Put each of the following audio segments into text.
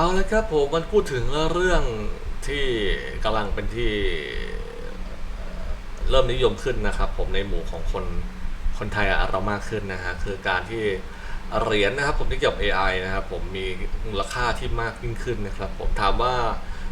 เอาละครับผมมันพูดถึงเรื่องที่กำลังเป็นที่เริ่มนิยมขึ้นนะครับ ผมในหมู่ของคนคนไทยอะเรามากขึ้นนะฮะคือการที่เหรียญนะครับ ผมที่เกี่ยวกับ AI นะครับ ผมมีมูลค่าที่มากยิ่งขึ้นนะครับ ผมถามว่า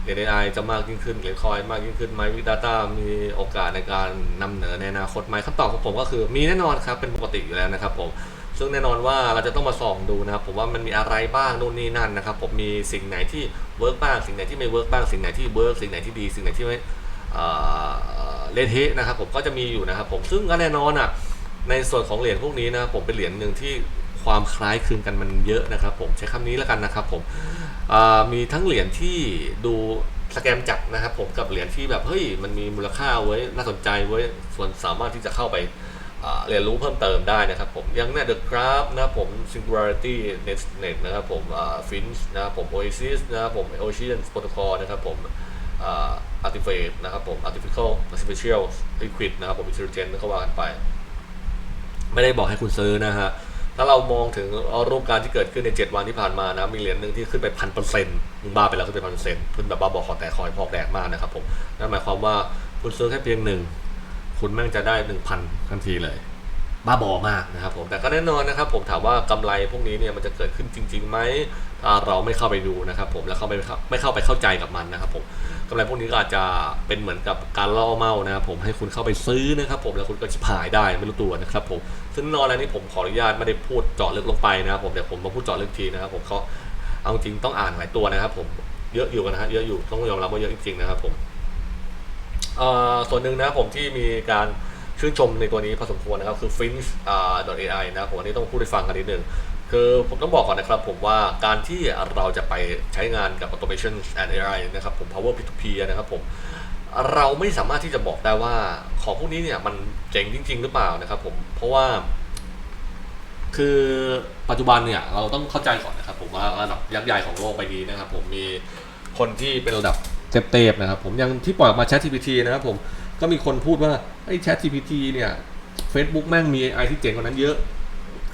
เหรียญ AI จะมากยิ่งขึ้นเหรียญคอยมากยิ่งขึ้นไหมวิดาต้ามีโอกาสในการนำเหนือในอนาคตไหมคำตอบของผมก็คือมีแน่นอนครับเป็นปกติอยู่แล้วนะครับ ผม ซึ่งแน่นอนว่าเราจะต้องมาส่องดูนะครับผมว่ามันมีอะไรบ้างนู่นนี่นั่นนะครับผมมีสิ่งไหนที่เวิร์กบ้างสิ่งไหนที่ไม่เวิร์กบ้างสิ่งไหนที่เวิร์กสิ่งไหนที่ดี สิ่งไหนที่ไม่เละเทะนะครับผมก็จะมีอยู่นะครับผมซึ่งก็แน่นอนอะในส่วนของเหรียญพวกนี้นะผมเป็นเหรียญหนึ่งที่ความคล้ายคลึงกันมันเยอะนะครับ ผมใช้คำนี้แล้วกันนะครับผมมีทั้งเหรียญที่ดูสแกมจัดนะครับผมกับเหรียญที่แบบเฮ้ยมันมีมูลค่าไว้ยน่าสนใจไว้ยส่วนสามารถที่จะเข้าไป เรียนรู้เพิ่มเติมได้นะครับผมยังเนี่ย The Graph นะผม Singularity Net Net นะครับผมอ่า Finch นะครับผม Oasis นะครับผม Ocean Protocol นะครับผมอ่า Artifact นะครับผม Artificial Artificial Liquid นะครับผม Intelligent ก็ว่ากันไป ไม่ได้บอกให้คุณซื้อนะฮะ ถ้าเรามองถึงรูปการที่เกิดขึ้นใน 7 วันที่ผ่านมานะ มีเหรียญหนึ่งที่ขึ้นไปพันเปอร์เซ็นต์มึงบ้าไปแล้วขึ้นไปพันเปอร์เซ็นต์ขึ้นแบบบ้าบอคอแตกคอยพอกแดกมากนะครับผม นั่นหมายความว่าคุณซื้อแค่เพียงหนึ่ง คุณแม่งจะได้หนึ่งพันทันทีเลย บ้าบอมากนะครับผมแต่ก็แน่นอนนะครับ ผมถามว่ากำไรพวกนี้เนี่ยมันจะเกิดขึ้นจริงๆไหมถ้าเราไม่เข้าไปดูนะครับผมแล้วเข้าไปไม่เข้าไปเข้าใจกับมันนะครับผมกำไรพวกนี้ก็อาจจะเป็นเหมือนกับการล่อเมานะครับผมให้คุณเข้าไปซื้อนะครับผมแล้วคุณก็ชิบหายได้ไม่รู้ตัวนะครับผมซึ่งนอนอะไรนี้ผมขออนุญาตไม่ได้พูดเจาะลึกลงไปนะครับผมเดี๋ยวผมมาพูดเจาะลึกทีนะครับผมเขาเอาจริงต้องอ่านหลายตัวนะครับผมเยอะอยู่กันนะฮะเยอะอยู่ต้องยอมรับว่าเยอะจริงๆนะครับผม ส่วนหนึ่งนะผมที่มีการชื่นชมในตัวนี้พอสมควรนะครับ คือ finch อ่า .ai นะผมอันนี้ต้องพูดให้ฟังกันนิดนึง คือผมต้องบอกก่อนนะครับผมว่าการที่เราจะไปใช้งานกับ automation and AI นะครับผม power P2P นะครับผมเราไม่สามารถที่จะบอกได้ว่าของพวกนี้เนี่ยมันเจ๋งจริง ๆ หรือเปล่านะครับผมเพราะว่า คือปัจจุบันเนี่ยเราต้องเข้าใจก่อนนะครับผมว่าระดับยักษ์ใหญ่ของโลกใบนี้นะครับผมมีคนที่เป็นระดับ เทพๆนะครับผมย่างที่ปล่อยออกมา Chat GPT นะครับผมก็มีคนพูดว่าไอ้ Chat GPT เนี่ย Facebook แม่งมี AI ที่เจ๋งกว่านั้นเยอะ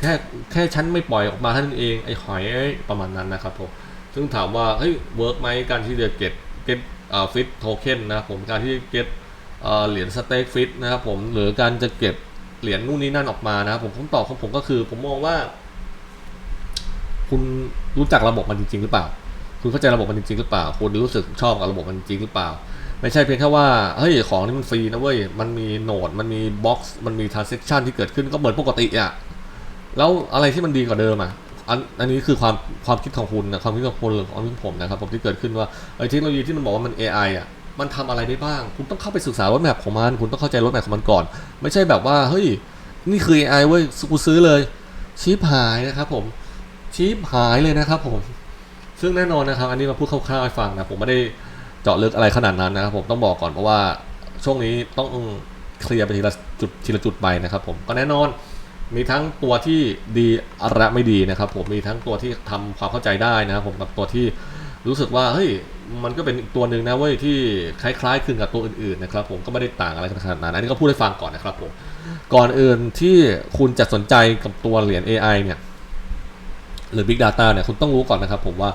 แค่แค่ฉันไม่ปล่อยออกมาเท่านั้นเองไอ้หอยประมาณนั้นนะครับผมซึ่งถามว่าเฮ้ยเวิร์กไหมการที่จะเก็ตเก็ตอ่าฟิตโทเค็นนะครับผมการที่เก็ตเหรียญสเต็กฟิตนะครับผมหรือการจะเก็บเหรียญนู่นนี่นั่นออกมานะครับผมคำตอบของผมก็คือผมมองว่า คุณรู้จักระบบมันจริง ๆ หรือเปล่า คุณเข้าใจระบบมันจริงๆหรือเปล่า คุณรู้สึกชอบกับระบบมันจริงหรือเปล่า ไม่ใช่เพียงแค่ว่า เฮ้ย ของนี่มันฟรีนะเว้ย มันมีโหนด มันมีบ็อกซ์ มันมีทรานเซ็คชันที่เกิดขึ้นก็เหมือนปกติอะแล้วอะไรที่มันดีกว่าเดิมอะอันอันนี้คือความความคิดของคุณนะความคิดของคุณหรือความคิดของผมนะครับ ผมที่เกิดขึ้นว่าไอ้เทคโนโลยีที่มันบอกว่ามัน AI อะมันทำอะไรได้บ้าง คุณต้องเข้าไปศึกษารถแมพของมัน คุณต้องเข้าใจรถแมพของมันก่อน ไม่ใช่แบบว่า เฮ้ย นี่คือ AI เว้ย กูซื้อเลยชิปหายนะครับผมชิปหายเลยนะครับผม ซึ่งแน่นอนนะครับ อันนี้มาพูดคร่าวๆให้ฟังนะ ผมไม่ได้เจาะลึกอะไรขนาดนั้นนะครับ ผมต้องบอกก่อนเพราะว่าช่วงนี้ต้องเคลียร์ไปทีละจุดทีละจุดไปนะครับ ผมก็แน่นอนมีทั้งตัวที่ดีและไม่ดีนะครับ ผมมีทั้งตัวที่ทำความเข้าใจได้นะครับผมกับตัวที่รู้สึกว่าเฮ้ยมันก็เป็นอีกตัวหนึ่งนะเว้ยที่คล้ายๆคลึงกับตัวอื่นๆนะครับผมก็ไม่ได้ต่างอะไรขนาดนั้นอันนี้ก็พูดให้ฟังก่อนนะครับผมก่อนอื่นที่คุณจะสนใจกับตัวเหรียญ AI เนี่ย หรือ Big Data เนี่ยคุณต้องรู้ก่อนนะครับผมว่า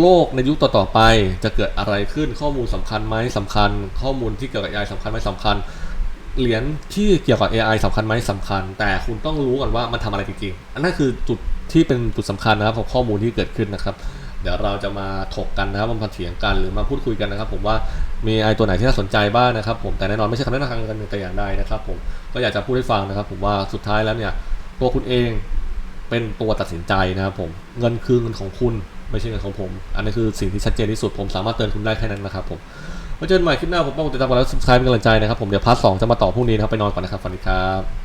โลกในยุคต่อๆไปจะเกิดอะไรขึ้นข้อมูลสำคัญไหมสำคัญ ข้อมูลที่เกี่ยวกับ AI สำคัญไหมสำคัญ เหรียญที่เกี่ยวกับ AI สำคัญไหมสำคัญ แต่คุณต้องรู้ก่อนว่ามันทำอะไรจริงๆอันนั้นคือจุดที่เป็นจุดสำคัญนะครับของข้อมูลที่เกิดขึ้นนะครับ เดี๋ยวเราจะมาถกกันนะครับมาเถียงกันหรือมาพูดคุยกันนะครับ ผมว่ามี AI ตัวไหนที่น่าสนใจบ้างนะครับ ผมแต่แน่นอนไม่ใช่คำแนะนำกันแต่อย่างใดนะครับ ผมก็อยากจะพูดให้ฟังนะครับ ผมว่าสุดท้ายแล้วเนี่ยตัวคุณเอง เป็นตัวตัดสินใจนะครับผมเงินคือเงินของคุณไม่ใช่เงินของผม อันนี้คือสิ่งที่ชัดเจนที่สุดผมสามารถเตือนคุณได้แค่นั้นนะครับผมไว้เจอกันใหม่คลิปหน้าผมต้องติดตามกันแล้วสุดท้ายเป็นกำลังใจนะครับผมเดี๋ยวพาร์ทสองจะมาต่อพรุ่งนี้นะครับไปนอนก่อนนะครับสวัสดีครับ